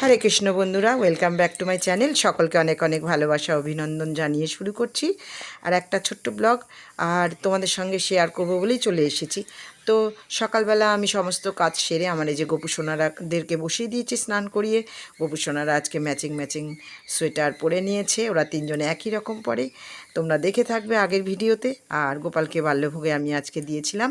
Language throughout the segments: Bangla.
হরে কৃষ্ণ বন্ধুরা welcome back to my channel সকলকে অনেক অনেক ভালোবাসা, অভিনন্দন জানিয়ে শুরু করছি। আর একটা ছোট্ট ব্লগ আর তোমাদের সঙ্গে শেয়ার করব বলেই চলে এসেছি। তো সকালবেলা আমি সমস্ত কাজ সেরে আমার এই যে গোপুসোনারাদেরকে বসিয়ে দিয়েছি স্নান করিয়ে। গোপুসোনারা আজকে ম্যাচিং ম্যাচিং সোয়েটার পরে নিয়েছে, ওরা তিনজনে একই রকম পরে। তোমরা দেখে থাকবে আগের ভিডিওতে আর গোপালকে বাল্যভোগে আমি আজকে দিয়েছিলাম।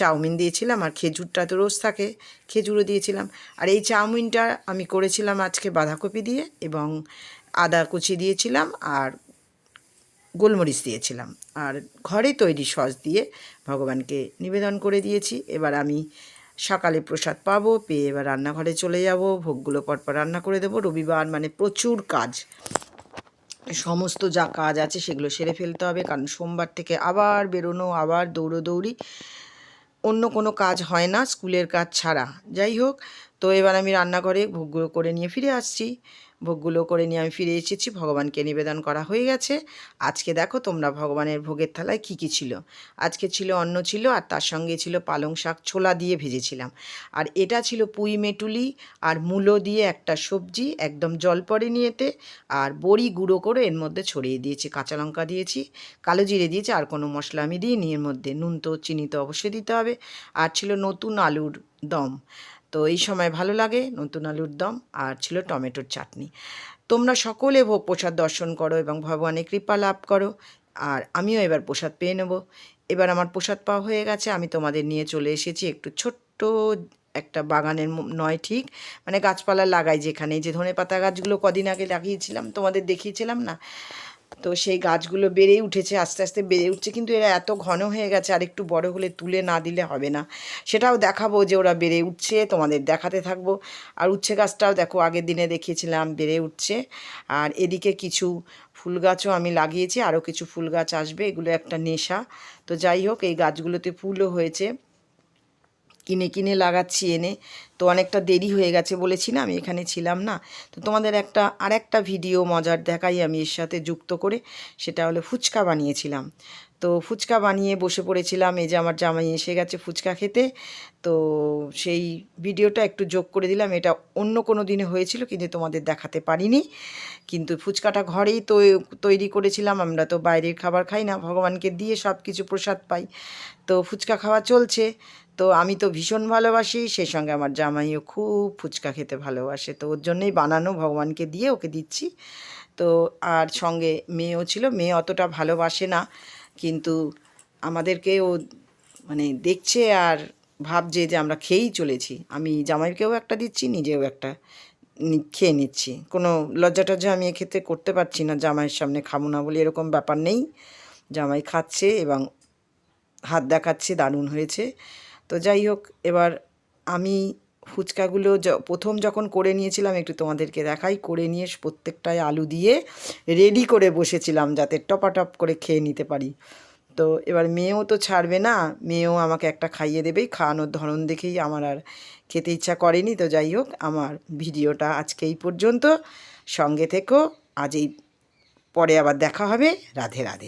চাউমিন দিয়েছিলাম আর খেজুরটা তো রোজ থাকে, খেজুরও দিয়েছিলাম। আর এই চাউমিনটা আমি করেছিলাম আজকে বাঁধাকপি দিয়ে এবং আদা কুচি দিয়েছিলাম আর গোলমরিচ দিয়েছিলাম। আর ঘরে তৈরি সস দিয়ে ভগবানকে নিবেদন করে দিয়েছি। এবার আমি সকালে প্রসাদ পাবো, পেয়ে এবার রান্নাঘরে চলে যাব। ভোগগুলো পরপর রান্না করে দেবো। রবিবার মানে প্রচুর কাজ। সমস্ত যা কাজ আছে সেগুলো সেরে ফেলতে হবে। কারণ সোমবার থেকে আবার বেরোনো, আবার দৌড়োদৌড়ি। অন্য কোনো কাজ হয় না স্কুলের কাজ ছাড়া। যাই হোক তো এবার আমি রান্নাঘরে ভোগগুলো করে নিয়ে ফিরে আসছি। ভোগগুলো করে নিয়ে আমি ফিরে এসেছি। ভগবানকে নিবেদন করা হয়ে গেছে। আজকে দেখো তোমরা ভগবানের ভোগের থালায় কী কী ছিল। আজকে ছিল অন্ন ছিল আর তার সঙ্গে ছিল পালং শাক ছোলা দিয়ে ভেজেছিলাম। আর এটা ছিল পুঁই মেটুলি আর মূলো দিয়ে একটা সবজি একদম জল পড়ে নিয়েতে আর বড়ি গুঁড়ো করে এর মধ্যে ছড়িয়ে দিয়েছি, কাঁচা লঙ্কা দিয়েছি, কালো জিরে দিয়েছি, আর কোনো মশলা আমি দিইনি। এর মধ্যে নুন তো, চিনি তো অবশ্যই দিতে হবে। আর ছিল নতুন আলুর দম। তো এই সময় ভালো লাগে, নতুন আলুর দম আর ছিল টমেটোর চাটনি। তোমরা সকলে ভোগ প্রসাদ দর্শন করো এবং ভগবানের কৃপা লাভ করো। আর আমিও এবার প্রসাদ পেয়ে নেব। এবার আমার প্রসাদ পাওয়া হয়ে গেছে, আমি তোমাদের নিয়ে চলে এসেছি একটু ছোট্ট একটা বাগানের নয় ঠিক মানে গাছপালা লাগাই যেখানে। যে ধনে পাতা গাছগুলো কদিন আগে লাগিয়েছিলাম, তোমাদের দেখিয়েছিলাম না? তো সেই গাছগুলো বেড়েই উঠেছে, আস্তে আস্তে বেড়ে উঠছে, কিন্তু এরা এত ঘন হয়ে গেছে আর একটু বড় হলে তুলে না দিলে হবে না। সেটাও দেখাবো যে ওরা বেড়ে উঠছে, তোমাদের দেখাতে থাকব। আর উচ্ছে গাছটাও দেখো, আগের দিনে দেখিয়েছিলাম, বেড়ে উঠছে। আর এদিকে কিছু ফুল গাছও আমি লাগিয়েছি, আরও কিছু ফুল গাছ আসবে, এগুলো একটা নেশা। তো যাই হোক, এই গাছগুলোতে ফুলও হয়েছে। কিনে কিনে লাগাচ্ছি এনে। তো অনেকটা দেরি হয়ে গেছে বলেছি না, আমি এখানে ছিলাম না। তো তোমাদের একটা আর একটা ভিডিও মজার দেখাই আমি এর সাথে যুক্ত করে, সেটা হলো ফুচকা বানিয়েছিলাম। তো ফুচকা বানিয়ে বসে পড়েছিলাম, এই যে আমার জামাই এসে গেছে ফুচকা খেতে। তো সেই ভিডিওটা একটু যোগ করে দিলাম, এটা অন্য কোনো দিনে হয়েছিল, কিন্তু তোমাদের দেখাতে পারিনি। কিন্তু ফুচকাটা ঘরেই তো, তৈরি করেছিলাম, আমরা তো বাইরের খাবার খাই না, ভগবানকে দিয়ে সব কিছু প্রসাদ পাই। তো ফুচকা খাওয়া চলছে তো আমি তো ভীষণ ভালোবাসি সেই সঙ্গে আমার জামাইও খুব ফুচকা খেতে ভালোবাসে। তো ওর জন্যই বানানো ভগবানকে দিয়ে ওকে দিচ্ছি। তো আর সঙ্গে মেয়েও ছিল, মেয়ে অতটা ভালোবাসে না। কিন্তু আমাদেরকে ও মানে দেখছে আর ভাবছে যে আমরা খেয়েই চলেছি। আমি জামাইকেও একটা দিচ্ছি, নিজেও একটা খেয়ে নিচ্ছি। কোনো লজ্জা টজ্জা আমি এক্ষেত্রে করতে পারছি না, জামাইয়ের সামনে খাব না বলে এরকম ব্যাপার নেই। জামাই খাচ্ছে এবং হাত দেখাচ্ছে, দারুণ হয়েছে। তো যাই হোক, এবার আমি ফুচকাগুলো প্রথম যখন করে নিয়েছিলাম, একটু তোমাদেরকে দেখাই, করে নিয়ে প্রত্যেকটায় আলু দিয়ে রেডি করে বসেছিলাম যাতে টপাটপ করে খেয়ে নিতে পারি। তো এবার মেয়েও তো ছাড়বে না, মেয়েও আমাকে একটা খাইয়ে দেবেই, খাওয়ানোর ধরন দেখেই আমার আর খেতে ইচ্ছা করেনি। তো যাই হোক, আমার ভিডিওটা আজকে এই পর্যন্ত। সঙ্গে থেকো আজ এই পরে আবার দেখা হবে। রাধে রাধে।